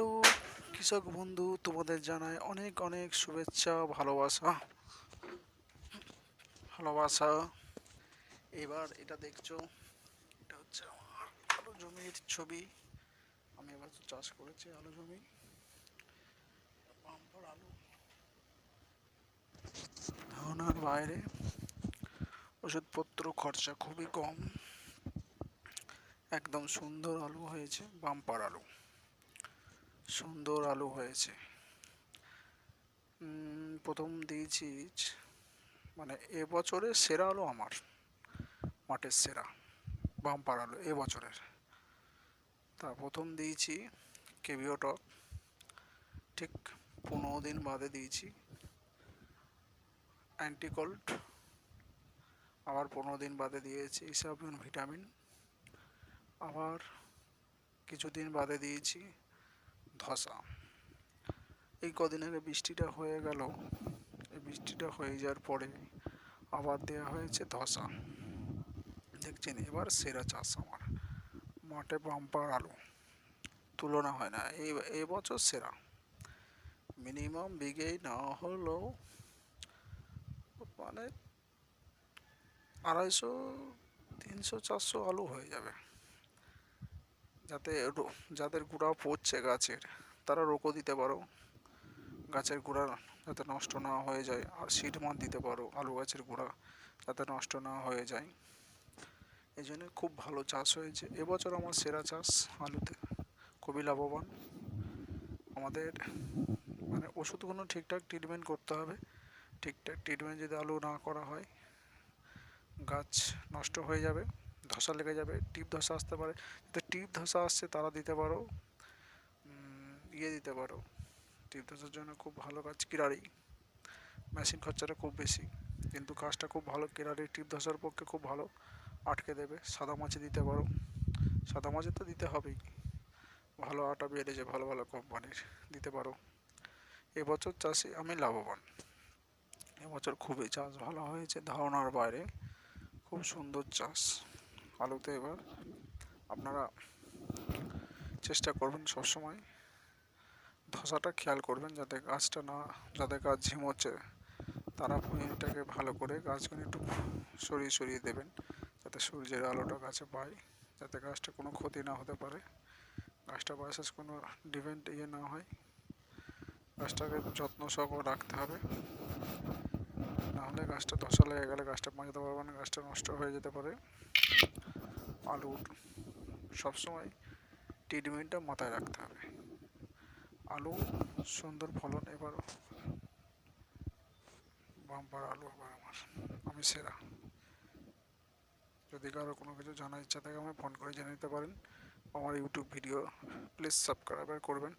Hello, কৃষক বন্ধু, তোমাদের জানাই অনেক অনেক শুভেচ্ছা, ভালোবাসা। ভালোবাসা। এবার এটা দেখছ, এটা হচ্ছে আমার আলু জমির ছবি। আমি এবার চাষ করেছি আলু জমি। বাম্পার আলু। ধারণার বাইরে। ওষুধপত্র খরচা খুবই কম। একদম সুন্দর আলু হয়েছে, বাম্পার আলু। সুন্দর আলু হয়েছে। প্রথম দিয়েছি মানে এবছরের সেরা আলু আমার, মাঠের সেরা, বাম্পার আলু এবছরের তা প্রথম দিয়েছি কেভিও টক, ঠিক পনেরো দিন বাদে দিয়েছি। অ্যান্টিকল্ট আবার পনেরো দিন বাদে দিয়েছি ইসাবিউন ভিটামিন, আবার কিছুদিন বাদে দিয়েছি ধসা। এই কদিন আগে বৃষ্টিটা হয়ে গেল। এই বৃষ্টিটা হয়ে যাওয়ার পরে আবার দেওয়া হয়েছে ধসা। দেখছেন, এবার সেরা চাষ আমার। মাঠে বাম্পার আলু। তুলনা হয় না, এই এই বছর সেরা। মিনিমাম বিঘেই না হলেও মানে আড়াইশো, তিনশো, চারশো আলু হয়ে যাবে। যাতে যাদের গুঁড়া পড়ছে গাছের, তারা রোকও দিতে পারো। গাছের গুঁড়া যাতে নষ্ট না হয়ে যায়, আর সিড মার দিতে পারো, আলু গাছের গুঁড়া যাতে নষ্ট না হয়ে যায়। এই জন্য খুব ভালো চাষ হয়েছে। এবছর আমার সেরা চাষ আলুতে। খুবই লাভবান। আমাদের মানে ওষুধগুলো ঠিকঠাক ট্রিটমেন্ট করতে হবে। ঠিকঠাক ট্রিটমেন্ট যদি আলু না করা হয়, গাছ নষ্ট হয়ে যাবে। ধসা লেগে যাবে, টিপ ধসা আসতে পারে। যাতে টিপ ধসা আসছে, তারা দিতে পারো। ইয়ে দিতে পারো। টিপ ধসার জন্য খুব ভালো কাজ কিরারি মেশিন খরচাটা খুব বেশি। কিন্তু কাজটা খুব ভালো কিরারি টিপ ধসার পক্ষে খুব ভালো। আটকে দেবে। সাদা মাছে দিতে পারো। সাদা মাছে তো দিতে হবেই। ভালো আটা বেড়েছে ভালো ভালো কোম্পানির। দিতে পারো। এবছর চাষে আমি লাভবান। এবছর খুবই চাষ ভালো হয়েছে ধারণার বাইরে। খুব সুন্দর চাষ। আলুতে এবার আপনারা চেষ্টা করবেন সবসময় ধসাটা খেয়াল করবেন যাতে গাছটা না, যাতে গাছ ঝিমোচ্ছে, তারা এটাকে ভালো করে গাছগুলো একটু সরিয়ে সরিয়ে দেবেন, যাতে সূর্যের আলোটা গাছে পায়, যাতে গাছটা কোনো ক্ষতি না হতে পারে, গাছটা বাসাস কোনো ডিভেন্ট ইয়ে না হয়, গাছটাকে যত্ন সহকারে রাখতে হবে নাহলে গাছটা ধসা লেগে গেলে গাছটা বাঁচাতে পারবে না, গাছটা নষ্ট হয়ে যেতে পারে। আলুর সবসময় ট্রিটমেন্টটা মাথায় রাখতে হবে। আলু সুন্দর ফলন এবার বাম্পার আলু আবার আমার। আমি সেরা। যদি কারও কোনো কিছু জানার ইচ্ছা থাকে আমায় ফোন করে জেনে নিতে পারেন। আমার ইউটিউব ভিডিও প্লিজ সাবস্ক্রাইব করবেন।